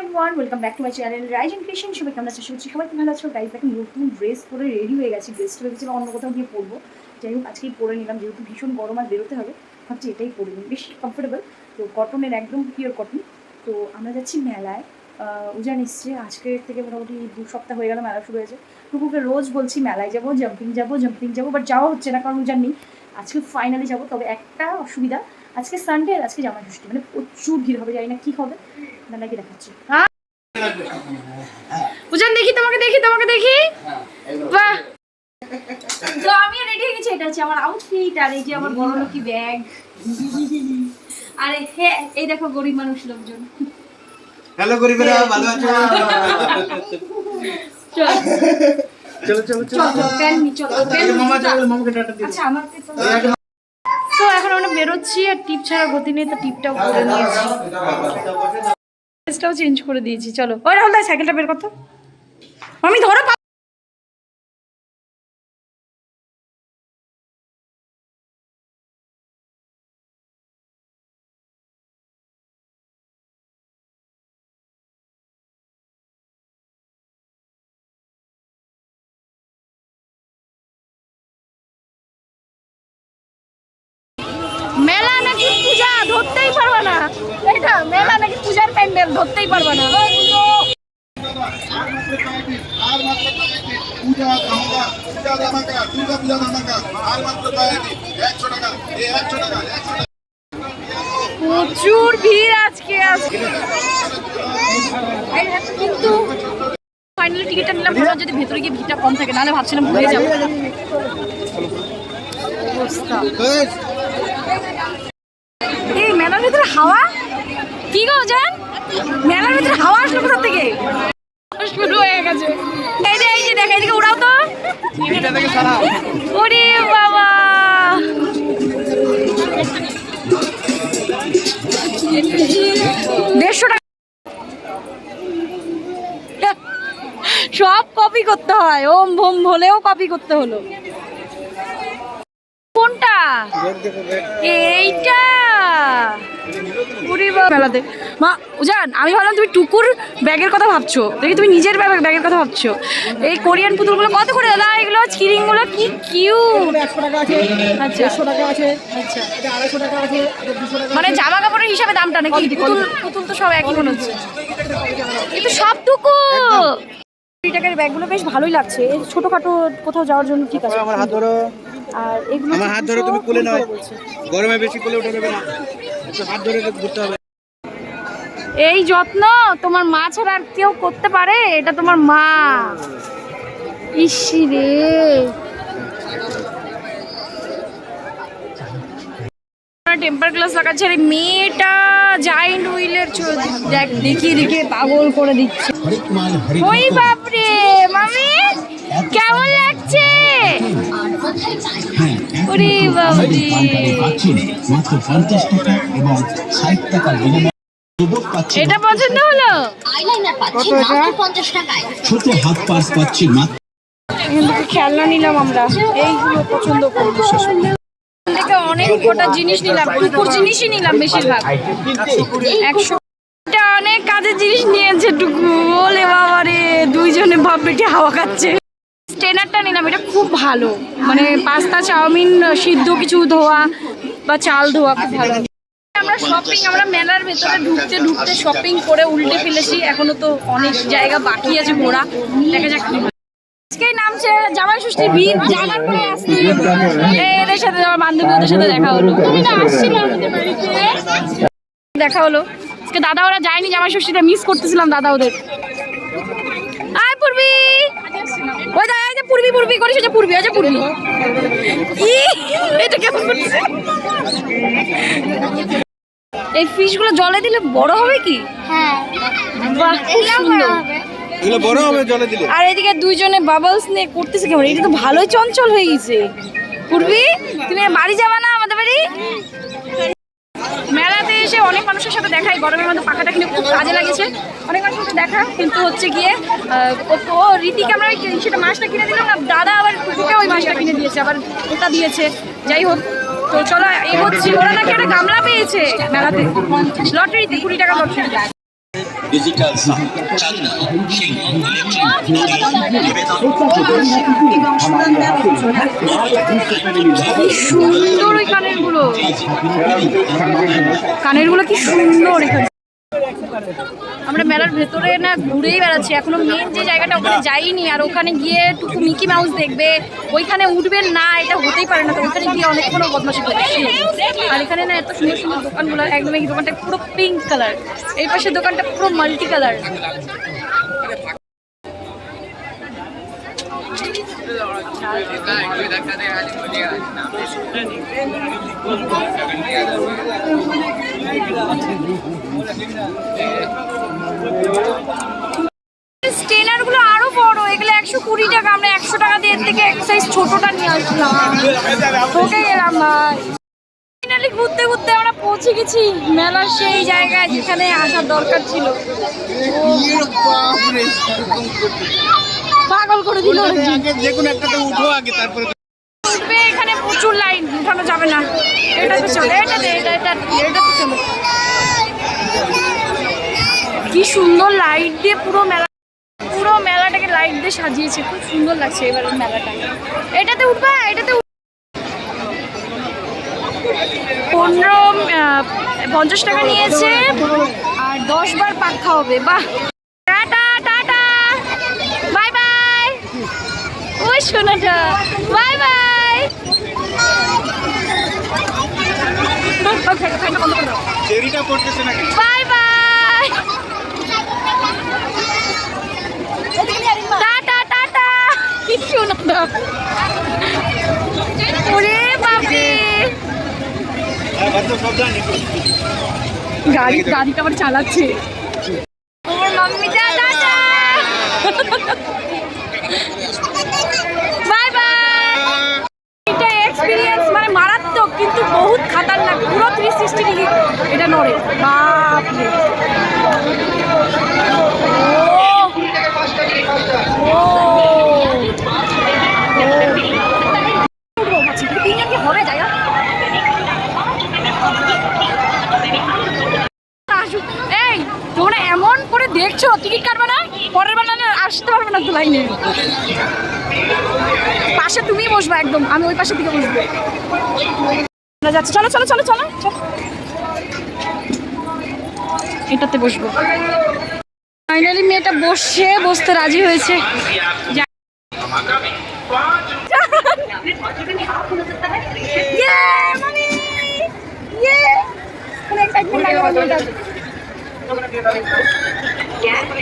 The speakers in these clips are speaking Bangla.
Everyone welcome back to my channel Rise and Creation সবাই কেমন আছো? শুনছি সবাই ভালো আছো? গাইজ দেখো, নতুন ড্রেস পরে রেডি হয়ে গেছি। ড্রেসটা ভেবেছিলাম অন্য কোথাও গিয়ে পরবো। যাই হোক, আজকেই পরে নিলাম। যেহেতু ভীষণ গরম আর বেরোতে হবে, ভাবছি এটাই পরে নিই। বেশি কমফোর্টেবল তো কটনের একদম পিওর কটন তো আমরা যাচ্ছি মেলায়। উজান এসছে। আজকের থেকে মোটামুটি দু সপ্তাহ হয়ে গেল মেলা শুরু হয়েছে। টুকুকে রোজ বলছি, মেলায় যাব জাম্পিং যাব জাম্পিং যাব। বাট যাওয়া হচ্ছে না, কারণ উজান নেই। আজকে ফাইনালি যাব। তবে একটা অসুবিধা, আজকে সানডে আর আজকে জামাই ষষ্ঠী। মানে প্রচুর ভিড় হবে, জানি না কি হবে। মেলাকে দেখাচ্ছি। হ্যাঁ? উজান দেখি তোমাকে দেখি তোমাকে দেখি। বাহ! তো আমিও রেডি হয়ে গেছি এটা হচ্ছে আমার আউটফিট আর এই যে আমার বড় লোকি ব্যাগ আর এই- হ্যাঁ এই দেখো গরিব মানুষ লোকজন। হ্যালো গরিবেরা ভালো আছো? চল। চলো। চলো চল চল। প্যান নি চল। প্যান মামা চলো। মামাকে টাটা দিও। আচ্ছা আমাকে তো তো এখন আমরা বেরোচ্ছি আর টিপ ছাড়া গতি নেই তো টিপটাও করে নিয়েছি। ড্রেসটাও চেঞ্জ করে দিয়েছি, চলো। ওই রাহুল দা সাইকেলটা বের করতো আমি ধরো মেলা নাকি পূজা, ধরতেই পারবে না। এটা মেলা নাকি প্যান্ডেল ধরতেই পারবে না। প্রচুর ভিড় আজকে আজকে। কিন্তু ফাইনালি টিকিটটা নিলাম ভালো যদি ভেতরে গিয়ে ভিড়টা কম থাকে নাহলে ভাবছিলাম ঘুরে যাব। এই মেলার ভিতরে হাওয়া? কি গো জান? মেলার ভিতরে হাওয়া আসলো কোথা থেকে? শুরু হয়ে গেছে। এই যে এই যে দেখ এদিকে উড়াও তো। ওরে বাবা। দেড়শো টাকা। সব কপি করতে হয়। ওম ভোম হলেও কপি করতে হলো। কোনটা? এইটা। মেলাতে। মা উজান আমি ভাবলাম তুমি টুকুর ব্যাগের কথা ভাবছ। দেখি তুমি নিজের ব্যাগ ব্যাগের কথা ভাবছ। এই কোরিয়ান পুতুলগুলো কত করে? দাদা এগুলো চিরিংগুলো কি কিউট আচ্ছা। টাকা আছে আচ্ছা। মানে জামা কাপড়ের হিসাবে দামটা নাকি? পুতুল পুতুল তো সব একই মনে হচ্ছে। কিন্তু সব টুকু। কুড়ি টাকার ব্যাগগুলো বেশ ভালোই লাগছে। ছোটখাটো কোথাও যাওয়ার জন্য ঠিক আছে আমার হাত ধরো। আর এগুলো আমার হাত ধরো তুমি কোলে নাও। গরমে বেশি কোলে উঠে যাবে না। হবে। এই যত্ন তোমার মা ছাড়া আর কেউ করতে পারে? এটা তোমার মা। ইসি রে। টেম্পার গ্লাস লাগাচ্ছে। আর মেয়েটা জাইন্ট হুইলের দেখ দেখিয়ে দেখিয়ে পাগল করে দিচ্ছে। ওই বাপরে মামি কেমন বিনিময়ে এটা পছন্দ হলো? পাচ্ছি ছোট হাত এখান থেকে খেলনা নিলাম আমরা। এইগুলো পছন্দ করব। অনেক কটা জিনিস নিলাম। টুকুর জিনিসই নিলাম বেশিরভাগ। একশো অনেক কাজের জিনিস নিয়েছে টুকু। বলে দুইজনে ভাব বেটে হাওয়া খাচ্ছে। স্টেনারটা নিলাম এটা খুব ভালো। মানে পাস্তা চাউমিন সিদ্ধ কিছু ধোয়া বা চাল ধোয়া খুব ভালো। আমরা শপিং আমরা মেলার ভেতরে ঢুকতে ঢুকতে শপিং করে উল্টে ফেলেছি। এখনও তো অনেক জায়গা বাকি আছে ঘোরা। দেখা যাক আজকেই নামছে জামাই ষষ্ঠী ভিড় জানার পরে আসতে এদের সাথে আমার বান্ধবী ওদের সাথে দেখা হলো। দেখা হলো। আজকে দাদা ওরা যায়নি জামাই ষষ্ঠীটা মিস করতেছিলাম দাদা ওদের। আয় পূর্বি! ওই দা এই যে পূর্বি পূর্বি করিস ওই যে পূর্বি ওই যে পূর্বি। ই এটা কেমন করছে এই ফিশগুলো জলে দিলে বড় হবে কি? হ্যাঁ। বাহ খুব সুন্দর। এগুলো বড় হবে জলে দিলে? আর এদিকে দুইজনে বাবলস নিয়ে করতেছে কেমন? এটা তো ভালোই চঞ্চল হয়ে গেছে। পূর্বি তুমি বাড়ি যাবা না আমাদের বাড়ি? এসে অনেক মানুষের সাথে দেখাই গরমের মধ্যে পাখাটা কিন্তু খুব কাজে লাগেছে। অনেক মানুষের সাথে দেখা কিন্তু হচ্ছে গিয়ে ও- রীতি রীতিকে আমরা সেটা মাছটা কিনে দিলাম, আর দাদা আবার ওকে ওই মাছটা কিনে দিয়েছে, আবার ওটা দিয়েছে। যাই হোক, তো চলো এই হচ্ছে ওরা নাকি একটা গামলা পেয়েছে মেলাতে। লটারিতে কুড়ি টাকা লটারি। ডিজিটাল সিংহ কি সুন্দর ওই কানেরগুলো কানেরগুলো কি সুন্দর এখানে। আমরা মেলার ভেতরে না ঘুরেই বেড়াচ্ছি। এখনও মেন যে জায়গাটা ওখানে যাইনি, আর ওখানে গিয়ে টুকু মিকি মাউস দেখবে, ওইখানে উঠবেন না, এটা হতেই পারে না, তো ওখানে গিয়ে অনেকক্ষণ বদমাশি করছি আর এখানে না এত সুন্দর সুন্দর দোকানগুলো, একদম এই দোকানটা পুরো পিঙ্ক কালার এই পাশে দোকানটা পুরো মাল্টি কালার স্টেনারগুলো আরও বড়, এগুলো একশো কুড়ি টাকা, আমরা একশো টাকা দিয়ে থেকে এক সাইজ ছোটটা নিয়ে আসলাম। ঘুরতে ঘুরতে আমরা পৌঁছে গেছি মেলার সেই জায়গায় যেখানে আসার দরকার ছিল। পাগল করে দিল যে কোনো একটাতে উঠো আগে তারপরে উঠবে এখানে প্রচুর লাইন উঠানো যাবে না। এটাতে চলে এটাতে এটা এটা এটাতে চলে। কি সুন্দর লাইট দিয়ে পুরো মেলা পুরো মেলাটাকে লাইট দিয়ে সাজিয়েছে খুব সুন্দর লাগছে এবারের মেলাটা। এটাতে উঠবা এটাতে পনেরো পঞ্চাশ টাকা নিয়েছে আর দশ বার পাক্কা হবে বাহ টাটা টাটা বাই বাই শোনাটা bye by. Bye bye. Tata টাটা। ওরে বাপরে। জানি। গাড়ি গাড়িটা আবার চালাচ্ছে। মাম্মিটা টাটা বাই বাই এটা এক্সপিরিয়েন্স মানে মারাত্মক কিন্তু বহুত খাতারনাক, পুরো থ্রি সিক্সটি ডিগ্রি এটা নড়ে। বাপ আসুক। এই, তোমরা এমন করে দেখছ, টিকিট কাটবে না? পরের বার নাহলে আসতে পারবে না তো লাইনে। পাশে তুমি বসবা একদম, আমি ওই পাশের দিকে বসবো। আমরা যাচ্ছি। চলো চলো চলো চলো চলো। এটাতে বসবো। ফাইনালি মেয়েটা বসে বসতে রাজি হয়েছে। Yeah, mommy! Yeah! কোনো excitement লাগে আমার মেয়েটার।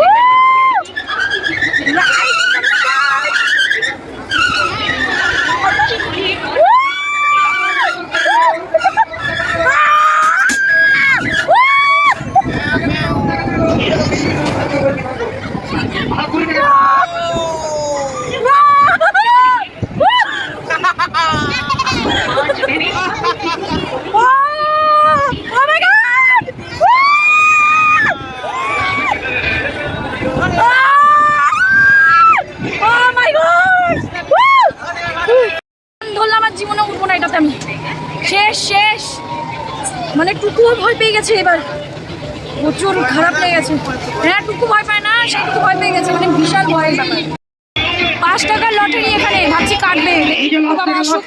Woo! Lights! Oh my god! Oh my god! ধরলাম আর জীবনে উঠবো না এটাতে আমি শেষ শেষ মানে টুকুও ভয় পেয়ে গেছে এবার। প্রচুর খারাপ লেগে গেছে। হ্যাঁ টুকু ভয় পায় না সে টুকু ভয় পেয়ে গেছে মানে বিশাল ভয়ের ব্যাপার। পাঁচ টাকার লটারি এখানে ভাবছি কাটবে। আসুক।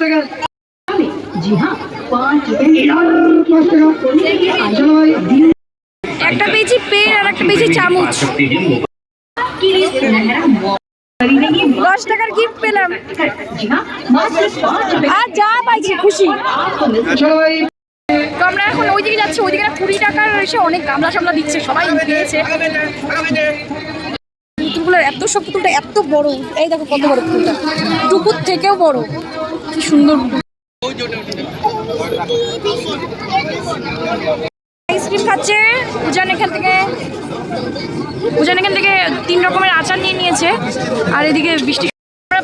একটা পেয়েছি পেন আর একটা পেয়েছি চামচ। দশ টাকার গিফট পেলাম। আর যা পাইছি খুশি। তো আমরা এখন ওইদিকে যাচ্ছি, ওইদিকে না কুড়ি টাকার এসে অনেক গামলা সামলা দিচ্ছে, সবাই পেয়েছে পুতুলগুলো এত সব পুতুলটা এত বড়। এই দেখো কত বড় পুতুলটা। টুকুর থেকেও বড়। কি সুন্দর। আইসক্রিম খাচ্ছে, উজান এখান থেকে। উজান এখান থেকে তিন রকমের আচার নিয়ে নিয়েছে। আর এদিকে বৃষ্টি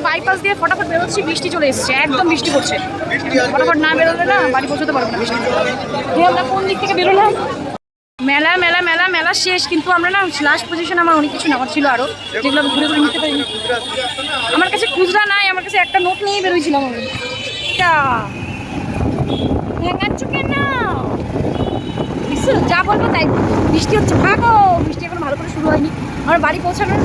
বাইপাস দিয়ে ফটাফট বেরোচ্ছি, বৃষ্টি চলে এসেছে, একদম বৃষ্টি পড়ছে। ফটাফট না বেরোলে না বাড়ি পৌঁছতে পারব না বৃষ্টি। আমরা কোন দিক থেকে বেরোলাম মেলা মেলা মেলা মেলা শেষ, কিন্তু আমরা না লাস্ট পজিশন আমার অনেক কিছু নেওয়ার ছিল আরও, যেগুলো আমি ঘুরে ঘুরে নিতে পারিনি। আমার কাছে খুচরা নাই, আমার কাছে একটা নোট নিয়েই বেরোইছিলাম আমি। যা। বলব তাই। বৃষ্টি হচ্ছে, ভাগো। বৃষ্টি এখন ভালো করে শুরু হয়নি। আমার বাড়ি পৌঁছানোর